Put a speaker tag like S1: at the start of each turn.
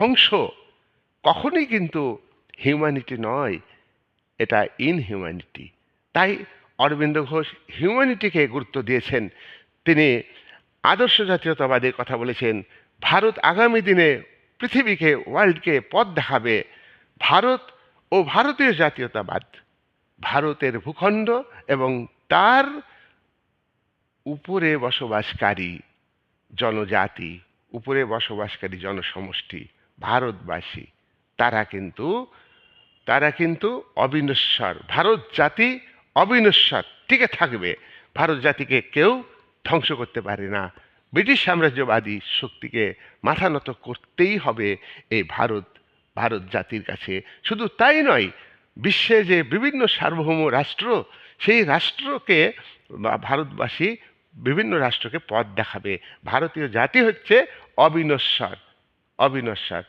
S1: ধ্বংস। কখনোই কিন্তু হিউম্যানিটি নয়, এটা ইনহিউম্যানিটি তাই অরবিন্দ ঘোষ হিউম্যানিটিকে গুরুত্ব দিয়েছেন। তিনি আদর্শ জাতীয়তাবাদের কথা বলেছেন, ভারত আগামী দিনে পৃথিবীকে ওয়ার্ল্ডকে পথ দেখাবে। ভারত ও ভারতীয় জাতীয়তাবাদ, ভারতের ভূখণ্ড এবং তার উপরে বসবাসকারী জনজাতি, উপরে বসবাসকারী জনসমষ্টি। ভারতবাসী, তারা কিন্তু তারা কিন্তু অবিনশ্বর, ভারত জাতি অবিনশ্বর, টিকে থাকবে। ভারত জাতিকে কেউ ধ্বংস করতে পারে না। ব্রিটিশ সাম্রাজ্যবাদী শক্তিকে মাথা নত করতেই হবে এই ভারত ভারত জাতির কাছে। শুধু তাই নয়, বিশ্বে যে বিভিন্ন সার্বভৌম রাষ্ট্র, সেই রাষ্ট্রকে ভারতবাসী বিভিন্ন রাষ্ট্রকে পথ দেখাবে। ভারতীয় জাতি হচ্ছে অবিনশ্বর। অবিনশ্বর